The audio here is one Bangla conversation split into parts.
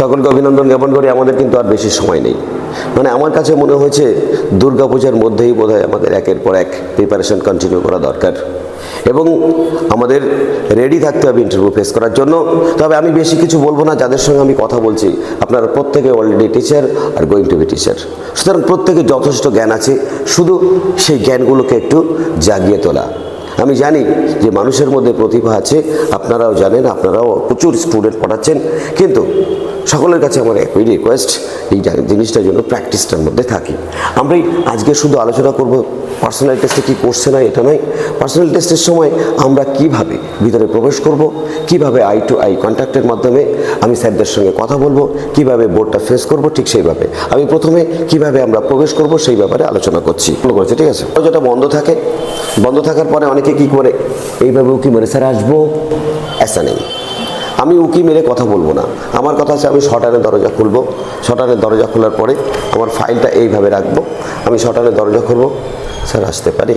সকলকে অভিনন্দন জ্ঞাপন করি, আমাদের কিন্তু আর বেশি সময় নেই। মানে আমার কাছে মনে হয়েছে, দুর্গাপূজার মধ্যেই বোধহয় আমাদের একের পর এক প্রিপারেশন কন্টিনিউ করা দরকার। এবং আমাদের রেডি থাকতে হবে ইন্টারভিউ ফেস করার জন্য। তবে আমি বেশি কিছু বলব না, যাদের সঙ্গে আমি কথা বলছি, আপনারা প্রত্যেকে already teacher are going to be teacher সুতরাং প্রত্যেকে যথেষ্ট জ্ঞান আছে, শুধু সেই জ্ঞানগুলোকে একটু জাগিয়ে তোলা। আমি জানি যে মানুষের মধ্যে প্রতিভা আছে, আপনারাও জানেন, আপনারাও প্রচুর স্টুডেন্ট পড়াচ্ছেন, কিন্তু সকলের কাছে আমার একই রিকোয়েস্ট এই জিনিসটার জন্য প্র্যাকটিসটার মধ্যে থাকি। আমরা আজকে শুধু আলোচনা করব পার্সোনাল টেস্টে কী করছে না এটা নয়। পার্সোনাল টেস্টের সময় আমরা কীভাবে ভিতরে প্রবেশ করব, কীভাবে আই টু আই কন্ট্যাক্টের মাধ্যমে আমি স্যারদের সঙ্গে কথা বলব, কীভাবে বোর্ডটা ফেস করব, ঠিক সেইভাবে। আমি প্রথমে কীভাবে আমরা প্রবেশ করব সেই ব্যাপারে আলোচনা করছি। মনে করছি, ঠিক আছে? যেটা বন্ধ থাকে। বন্ধ থাকার পরে অনেকে কি করে, এইভাবেও উকি মেরে স্যার আসব? এসা নেই। আমি উকি মেরে কথা বলব না। আমার কথা আছে আমি শটানের দরজা খুলবো। শটানের দরজা খোলার পরে আমার ফাইলটা এইভাবে রাখব। আমি শটানের দরজা খুলবো। স্যার, আসতে পারি?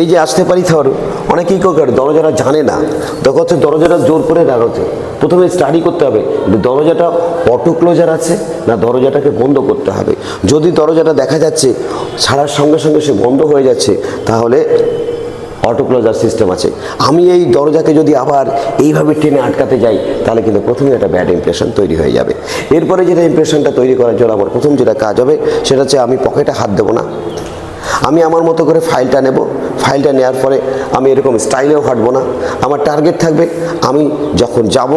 এই যে আসতে পারি ধর অনেকেই কেউ দরজাটা জানে না। তখন হচ্ছে দরজাটা জোর করে দাঁড়াতে প্রথমে স্টাডি করতে হবে দরজাটা অটো ক্লোজার আছে না দরজাটাকে বন্ধ করতে হবে। যদি দরজাটা দেখা যাচ্ছে, ছাড়ার সঙ্গে সঙ্গে সে বন্ধ হয়ে যাচ্ছে, তাহলে অটো ক্লোজার সিস্টেম আছে। আমি এই দরজাকে যদি আবার এইভাবে টেনে আটকাতে যাই, তাহলে কিন্তু প্রথমে একটা ব্যাড ইমপ্রেশন তৈরি হয়ে যাবে। এরপরে যেটা ইমপ্রেশনটা তৈরি করার জন্য আমার প্রথম যেটা কাজ হবে, সেটা হচ্ছে আমি পকেটে হাত দেবো না। আমি আমার মতো করে ফাইলটা নেব। ফাইলটা নেওয়ার পরে আমি এরকম স্টাইলেও হাঁটবো না। আমার টার্গেট থাকবে, আমি যখন যাব,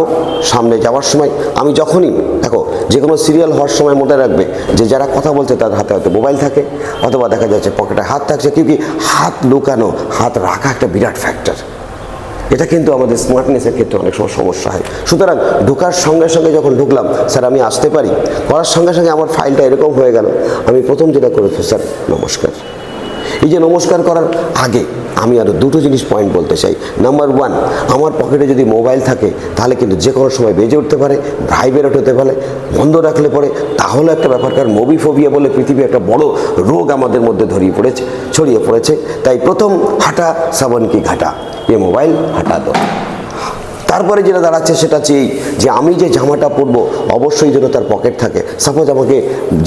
সামনে যাওয়ার সময়, আমি যখনই দেখো যে কোনো সিরিয়াল হওয়ার সময় মনে রাখবে যে যারা কথা বলছে তাদের হাতে হয়তো মোবাইল থাকে, অথবা দেখা যাচ্ছে পকেটে হাত থাকছে কি হাত লুকানো, হাত রাখা একটা বিরাট ফ্যাক্টর এটা কিন্তু আমাদের স্মার্টনেসের ক্ষেত্রে অনেক সময় সমস্যা হয়। সুতরাং ঢোকার সঙ্গে সঙ্গে যখন ঢুকলাম, স্যার, আমি আসতে পারি? করার সঙ্গে সঙ্গে আমার ফাইলটা এরকম হয়ে গেল। আমি প্রথম যেটা করেছি, স্যার, নমস্কার। এই যে নমস্কার করার আগে আমি আরও দুটো জিনিস পয়েন্ট বলতে চাই। নাম্বার ওয়ান আমার পকেটে যদি মোবাইল থাকে, তাহলে কিন্তু যে কোনো সময় বেজে উঠতে পারে ভাইব্রেট হতে পারে বন্ধ রাখলে পরে, তাহলে একটা ব্যাপারকার মোবি ফোবিয়া বলে পৃথিবী একটা বড় রোগ আমাদের মধ্যে ধরিয়ে পড়েছে, ছড়িয়ে পড়েছে। তাই প্রথম হাঁটা সাবন কি ঘাটা, এ মোবাইল হাঁটা দো তারপরে যেটা দাঁড়াচ্ছে সেটা এই যে আমি যে জামাটা পরবো, অবশ্যই যেন তার পকেট থাকে। সাপোজ আমাকে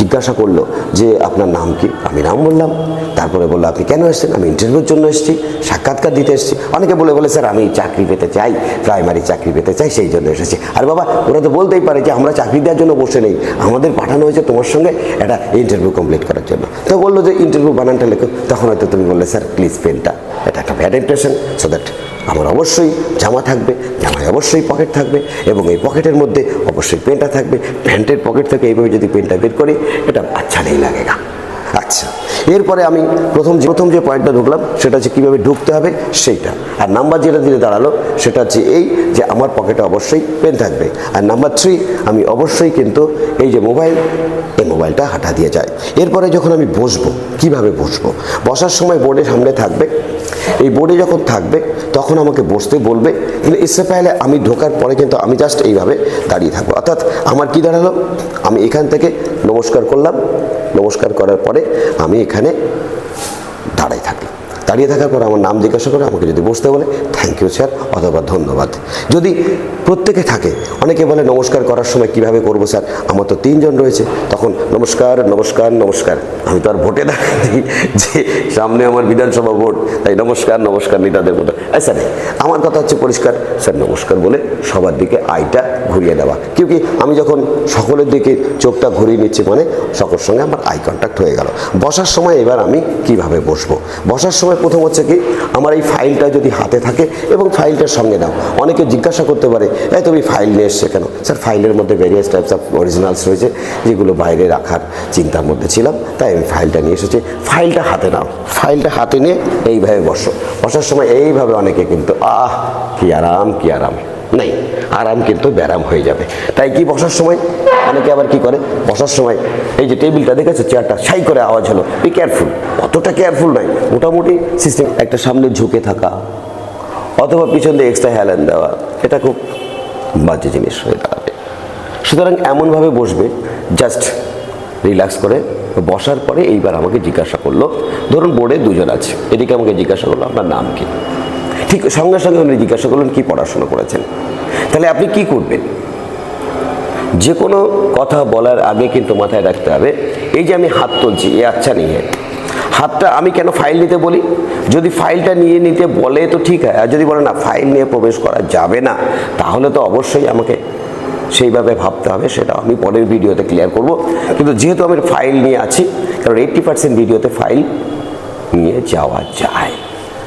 জিজ্ঞাসা করল যে, আপনার নাম কি? আমি নাম বললাম। তারপরে বলল, আপনি কেন এসেছেন? আমি ইন্টারভিউর জন্য এসেছি, সাক্ষাৎকার দিতে এসেছি। অনেকে বলে বলে, স্যার, আমি চাকরি পেতে চাই প্রাইমারি চাকরি পেতে চাই, সেই জন্য এসেছি। আর বাবা, ওরা তো বলতেই পারে যে, আমরা চাকরি দেওয়ার জন্য বসে নেই। আমাদের পাঠানো হয়েছে তোমার সঙ্গে একটা ইন্টারভিউ কমপ্লিট করার জন্য। তো বলল যে ইন্টারভিউ বানানটা লেখো। তখন হয়তো তুমি বললে, স্যার প্লিজ পেনটা এটা একটা ব্যাড ইমপ্রেশন সো দ্যাট আমার অবশ্যই জামা থাকবে, জামায় অবশ্যই পকেট থাকবে এবং এই পকেটের মধ্যে অবশ্যই পেনটা থাকবে। প্যান্টের পকেট থেকে এইভাবে যদি পেনটা বের করি, এটা আচ্ছা নেই লাগেগা এরপরে আমি প্রথম যে প্রথম যে পয়েন্টটা ঢুকলাম, সেটা হচ্ছে কীভাবে ঢুকতে হবে, সেইটা। আর নাম্বার যেটা দিয়ে দাঁড়াল, সেটা হচ্ছে এই যে আমার পকেটে অবশ্যই পেন থাকবে। আর নাম্বার থ্রি আমি অবশ্যই কিন্তু এই যে মোবাইল এই মোবাইলটা হাঁটা দিয়ে যায় এরপরে যখন আমি বসবো, কীভাবে বসবো? বসার সময় বোর্ডের সামনে থাকবে। এই বোর্ডে যখন থাকবে, তখন আমাকে বসতে বলবে, কিন্তু এসে পেলে আমি ঢোকার পরে কিন্তু আমি জাস্ট এইভাবে দাঁড়িয়ে থাকব। অর্থাৎ আমার কি দাঁড়াল? আমি এখান থেকে নমস্কার করলাম। নমস্কার করার পরে আমি এখানে দাঁড়াই। থাকি দাঁড়িয়ে থাকার পর আমার নাম জিজ্ঞাসা করে আমাকে যদি বসতে বলে থ্যাংক ইউ স্যার অথবা ধন্যবাদ। যদি প্রত্যেকে থাকে, অনেকে বলে, নমস্কার করার সময় কীভাবে করব স্যার আমার তো তিনজন রয়েছে। তখন, নমস্কার নমস্কার নমস্কার। আমি তো আর ভোটে দেখাচ্ছি যে সামনে আমার বিধানসভা ভোট, তাই নমস্কার নমস্কার নেতাদের মতো স্যার আমার কথা হচ্ছে পরিষ্কার। স্যার নমস্কার বলে সবার দিকে আইটা ঘুরিয়ে দেওয়া। কি আমি যখন সকলের দিকে চোখটা ঘুরিয়ে নিচ্ছি মানে সকলের সঙ্গে আমার আই কন্ট্যাক্ট হয়ে গেল। বসার সময় এবার আমি কীভাবে বসবো? বসার সময় প্রথম হচ্ছে কি, আমার এই ফাইলটা যদি হাতে থাকে এবং ফাইলটার সঙ্গে নাও। অনেকে জিজ্ঞাসা করতে পারে, এই তুমি ফাইল নিয়ে এসছে কেন? স্যার ফাইলের মধ্যে ভেরিয়াস টাইপস অফ অরিজিনালস রয়েছে, যেগুলো বাইরে রাখার চিন্তার মধ্যে ছিলাম, তাই আমি ফাইলটা নিয়ে এসেছি। ফাইলটা হাতে নাও। ফাইলটা হাতে নিয়ে এইভাবে বসো। বসার সময় এইভাবে অনেকে কিন্তু, আহ, কি আরাম কি আরাম। নেই, আরাম কিন্তু ব্যারাম হয়ে যাবে। তাই কি বসার সময়? অনেকে আবার কি করে? বসার সময় এই যে টেবিলটা দেখেছ, চেয়ারটা সাই করে আওয়াজ হলো বি কেয়ারফুল অতটা কেয়ারফুল নয় মোটামুটি সিস্টেম একটা সামনে ঝুঁকে থাকা, অথবা পিছন দিয়ে এক্সট্রা হেলান দেওয়া, এটা খুব বাজে জিনিস হয়ে দাঁড়াবে। সুতরাং এমনভাবে বসবে জাস্ট রিল্যাক্স করে বসার পরে এইবার আমাকে জিজ্ঞাসা করল, ধরুন বোর্ডে দুজন আছে, এদিকে আমাকে জিজ্ঞাসা করল, আপনার নাম কি? ঠিক সঙ্গে সঙ্গে উনি জিজ্ঞাসা করলেন, কি পড়াশোনা করেছেন? তাহলে আপনি কি করবেন? যে কোনো কথা বলার আগে কিন্তু মাথায় রাখতে হবে, এই যে আমি হাত তুলছি, এ আচ্ছা নিয়ে হাতটা আমি কেন ফাইল নিতে বলি? যদি ফাইলটা নিয়ে নিতে বলে তো ঠিক হয়, আর যদি বলে না ফাইল নিয়ে প্রবেশ করা যাবে না, তাহলে তো অবশ্যই আমাকে সেইভাবে ভাবতে হবে সেটা আমি পরের ভিডিওতে ক্লিয়ার করব। কিন্তু যেহেতু আমি ফাইল নিয়ে আছি, কারণ এইট্টি পার্সেন্ট ভিডিওতে ফাইল নিয়ে যাওয়া যায়।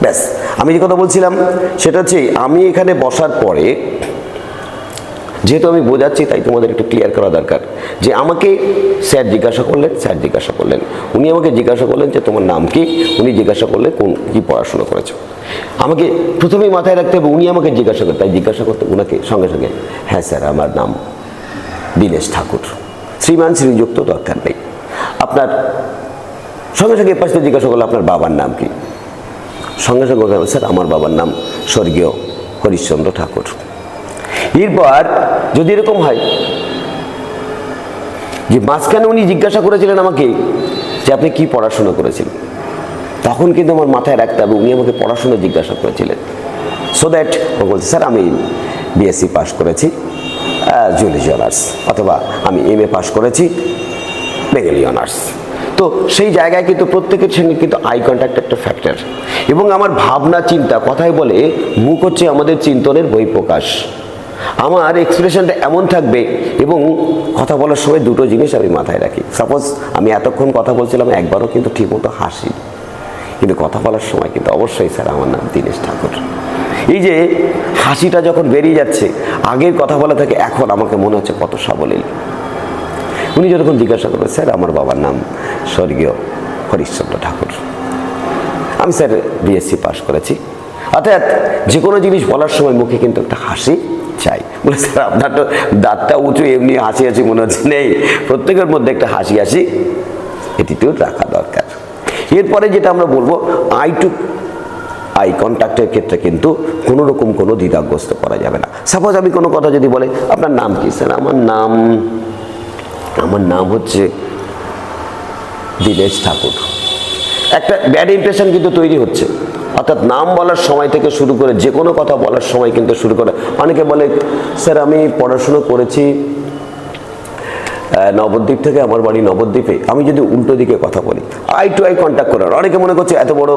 ব্যাস, আমি যে কথা বলছিলাম, সেটা হচ্ছে, আমি এখানে বসার পরে যেহেতু আমি বোঝাচ্ছি, তাই তোমাদের একটু ক্লিয়ার করা দরকার। যে আমাকে স্যার জিজ্ঞাসা করলেন, স্যার জিজ্ঞাসা করলেন। উনি আমাকে জিজ্ঞাসা করলেন যে তোমার নাম কি? উনি জিজ্ঞাসা করলেন কোন, কী পড়াশোনা করেছ। আমাকে প্রথমেই মাথায় রাখতে হবে, উনি আমাকে জিজ্ঞাসা করতে তাই জিজ্ঞাসা করতে ওনাকে সঙ্গে সঙ্গে হ্যাঁ স্যার, আমার নাম দীনেশ ঠাকুর। শ্রীমান শ্রীযুক্ত দরকার নেই। আপনার, সঙ্গে সঙ্গে পাশে জিজ্ঞাসা করল আপনার বাবার নাম কি? সঙ্গে সঙ্গে স্যার, আমার বাবার নাম স্বর্গীয় হরিশ্চন্দ্র ঠাকুর। এরপর যদি এরকম হয়, যে মাঝখানে উনি জিজ্ঞাসা করেছিলেন আমাকে যে আপনি কি পড়াশোনা করেছিলেন তখন কিন্তু আমার মাথায় রাখতে হবে, উনি আমাকে পড়াশোনা জিজ্ঞাসা করেছিলেন। সো দ্যাট ও বলছে স্যার আমি বিএসসি পাস করেছি জুলজি অনার্স অথবা আমি এম এ পাস করেছি বেঙ্গলি অনার্স তো সেই জায়গায় কিন্তু প্রত্যেকের সঙ্গে কিন্তু আই কন্ট্যাক্ট একটা ফ্যাক্টর এবং আমার ভাবনা, চিন্তা, কথাই বলে, মুখ হচ্ছে আমাদের চিন্তনের বহিঃপ্রকাশ। আমার এক্সপ্রেশনটা এমন থাকবে এবং কথা বলার সময় দুটো জিনিস আমি মাথায় রাখি। সাপোজ আমি এতক্ষণ কথা বলছিলাম, একবারও কিন্তু ঠিকমতো হাসি। কিন্তু কথা বলার সময় কিন্তু অবশ্যই স্যার আমার নাম দীনেশ ঠাকুর। এই যে হাসিটা যখন বেরিয়ে যাচ্ছে, আগের কথা বলা থেকে এখন আমাকে মনে হচ্ছে কত সাবলীল। উনি যখন জিজ্ঞাসা করবেন স্যার, আমার বাবার নাম স্বর্গীয় হরিশ্চন্দ্র ঠাকুর। আমি স্যার বিএসসি পাশ করেছি। অর্থাৎ যে কোনো জিনিস বলার সময় মুখে কিন্তু একটা হাসি চাই। বলে স্যার, আপনার তো দাঁতটা উঁচু, এমনি হাসি হাসি মনে হচ্ছে। নেই। প্রত্যেকের মধ্যে একটা হাসি হাসি অ্যাটিটিউড রাখা দরকার। এরপরে যেটা আমরা বলব আই টু আই কন্ট্যাক্টের ক্ষেত্রে কিন্তু কোনো রকম কোনো দ্বিধাগ্রস্ত করা যাবে না। সাপোজ আমি কোনো কথা যদি বলে, আপনার নাম কি, স্যার? আমার নাম আমার নাম হচ্ছে দীনেশ ঠাকুর। একটা ব্যাড ইমপ্রেশন কিন্তু তৈরি হচ্ছে। অর্থাৎ নাম বলার সময় থেকে শুরু করে যে কোনো কথা বলার সময় কিন্তু শুরু করে। অনেকে বলে, স্যার, আমি পড়াশুনো করেছি নবদ্বীপ থেকে আমার বাড়ি নবদ্বীপে। আমি যদি উল্টো দিকে কথা বলি আই টু আই কন্ট্যাক্ট করার। অনেকে মনে করছে এত বড়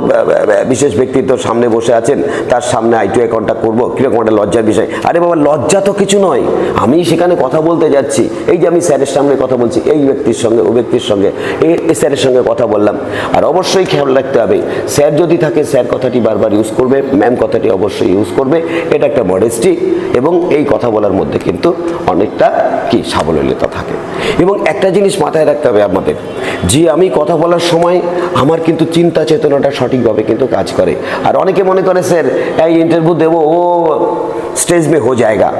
বিশেষ ব্যক্তিত্ব সামনে বসে আছেন, তার সামনে আই টু আই কন্ট্যাক্ট করব, কীরকম একটা লজ্জার বিষয়। আরে বাবা, লজ্জা তো কিছু নয়। আমি সেখানে কথা বলতে যাচ্ছি। এই যে আমি স্যারের সামনে কথা বলছি, এই ব্যক্তির সঙ্গে, ও ব্যক্তির সঙ্গে, এই স্যারের সঙ্গে কথা বললাম। আর অবশ্যই খেয়াল রাখতে হবে, স্যার যদি থাকে, স্যার কথাটি বারবার ইউজ করবে ম্যাম কথাটি অবশ্যই ইউজ করবে। এটা একটা মডেস্টি এবং এই কথা বলার মধ্যে কিন্তু অনেকটা কি সাবলীলতা থাকে। এবং একটা জিনিস মাথায় রাখতে হবে আমাদের। যে আমি কথা বলার সময় আমার কিন্তু চিন্তা চেতনাটা সঠিকভাবে কিন্তু কাজ করে। আর অনেকে মনে করে, স্যার, এই ইন্টারভিউ দেবো, ও স্টেজ মে হো জায়গা।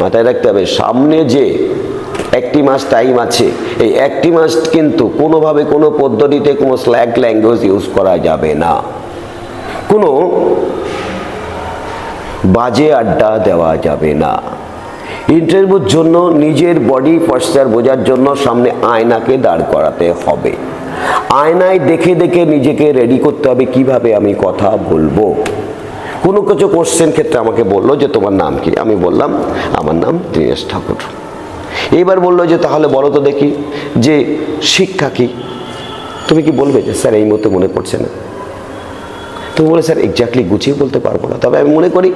মাথায় রাখতে হবে, সামনে যে একটি মাস টাইম আছে, এই একটি মাস কিন্তু কোনোভাবে কোনো পদ্ধতিতে কোনো স্ল্যাক ল্যাঙ্গুয়েজ ইউজ করা যাবে না। কোনো বাজে আড্ডা দেওয়া যাবে না। ইন্টারভিউর জন্য নিজের বডি পশ্চার বোঝার জন্য সামনে আয়নাকে দাঁড় করাতে হবে। আয়নায় দেখে দেখে নিজেকে রেডি করতে হবে, কীভাবে আমি কথা বলব। কোনো কিছু কোশ্চেন ক্ষেত্রে আমাকে বলল যে, তোমার নাম কি? আমি বললাম, আমার নাম দীনেশ ঠাকুর। এইবার বলল যে, তাহলে বলো তো দেখি, যে শিক্ষা কি? তুমি কি বলবে যে, স্যার, এই মুহূর্তে মনে পড়ছে না। তো বলে স্যার এক্স্যাক্টলি গুছিয়ে বলতে পারব না। তবে আমি মনে করি,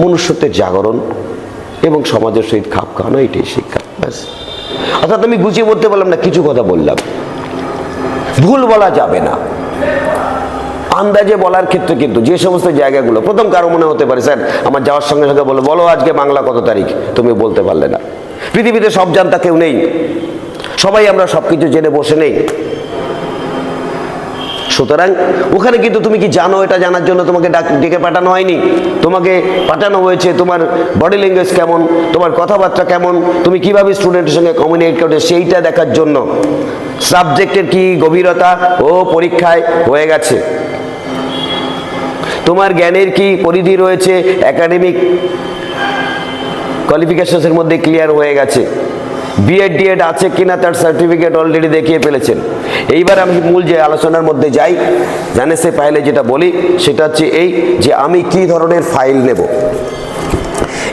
মনুষ্যত্বের জাগরণ এবং সমাজের সহিত খাপ খাওয়ানো এটাই শিক্ষা। ব্যাস অর্থাৎ আমি গুছিয়ে বলতে পারলাম না কিছু কথা বললাম। ভুল বলা যাবে না। আন্দাজে বলার ক্ষেত্রে কিন্তু যে সমস্ত জায়গাগুলো প্রথম কারও মনে হতে পারে স্যার আমার যাওয়ার সঙ্গে সঙ্গে বলো বলো আজকে বাংলা কত তারিখ? তুমি বলতে পারলে না। পৃথিবীতে সব জানতা কেউ নেই। সবাই আমরা সব কিছু জেনে বসে নেই। সুতরাং ওখানে কিন্তু তুমি কি জানো এটা জানার জন্য তোমাকে ডাক, ডেকে পাঠানো হয়নি? তোমাকে পাঠানো হয়েছে তোমার বডি ল্যাঙ্গুয়েজ কেমন? তোমার কথাবার্তা কেমন? তুমি কীভাবে স্টুডেন্টের সঙ্গে কমিউনিকেট করবে সেইটা দেখার জন্য। সাবজেক্টের কি গভীরতা? ও, পরীক্ষায় হয়ে গেছে। তোমার জ্ঞানের কি পরিধি রয়েছে? একাডেমিক কোয়ালিফিকেশনসের মধ্যে ক্লিয়ার হয়ে গেছে। বিএড ডিএড আছে কিনা তার সার্টিফিকেট অলরেডি দেখিয়ে ফেলেছেন। এইবার আমি মূল যে আলোচনার মধ্যে যাই, জানে সে পাইলে যেটা বলি, সেটা হচ্ছে এই যে আমি কি ধরনের ফাইল নেব।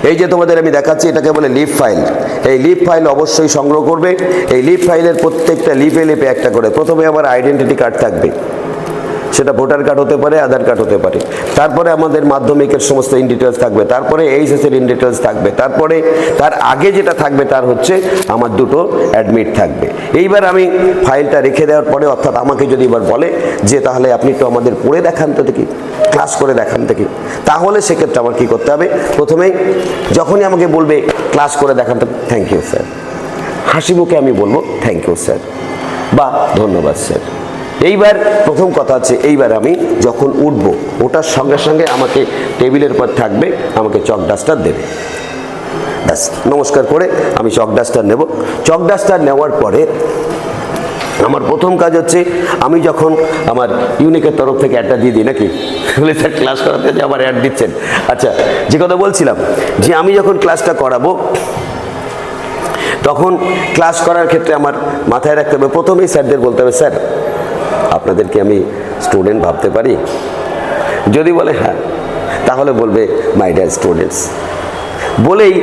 এই যে তোমাদের আমি দেখাচ্ছি, এটাকে বলে লিভ ফাইল এই লিভ ফাইল অবশ্যই সংগ্রহ করবে। এই লিভ ফাইলের প্রত্যেকটা লিপে লিপে একটা করে। প্রথমে আমার আইডেন্টিটি কার্ড থাকবে। সেটা ভোটার কার্ড হতে পারে, আধার কার্ড হতে পারে। তারপরে আমাদের মাধ্যমিকের সমস্ত ইন ডিটেলস থাকবে। তারপরে এইচএস এর ইন ডিটেলস থাকবে। তারপরে তার আগে যেটা থাকবে তার হচ্ছে আমার দুটো অ্যাডমিট থাকবে। এইবার আমি ফাইলটা রেখে দেওয়ার পরে অর্থাৎ আমাকে যদি এবার বলে যে তাহলে আপনি একটু আমাদের পড়ে দেখান তো দেখি ক্লাস করে দেখান দেখি। তাহলে সেক্ষেত্রে আমার কী করতে হবে? প্রথমেই যখনই আমাকে বলবে ক্লাস করে দেখান তো থ্যাংক ইউ স্যার হাসি মুখে আমি বলব থ্যাংক ইউ স্যার বা ধন্যবাদ স্যার এইবার প্রথম কথা হচ্ছে, এইবার আমি যখন উঠব, ওটার সঙ্গে সঙ্গে আমাকে টেবিলের পর থাকবে, আমাকে চক ডাস্টার দেবে। ব্যাস, নমস্কার করে আমি চক ডাস্টার নেব। চক ডাস্টার নেওয়ার পরে আমার প্রথম কাজ হচ্ছে, আমি যখন আমার ইউনিকের তরফ থেকে অ্যাডটা দিয়ে দিই নাকি? বলে, স্যার ক্লাস করাতে যে আমার অ্যাড দিচ্ছেন। আচ্ছা যে কথা বলছিলাম, যে আমি যখন ক্লাসটা করাবো, তখন ক্লাস করার ক্ষেত্রে আমার মাথায় রাখতে হবে, প্রথমেই স্যারদের বলতে হবে, স্যার আপনাদেরকে আমি স্টুডেন্ট ভাবতে পারি? যদি বলে হ্যাঁ তাহলে বলবে মাই ডিয়ার স্টুডেন্টস বলেই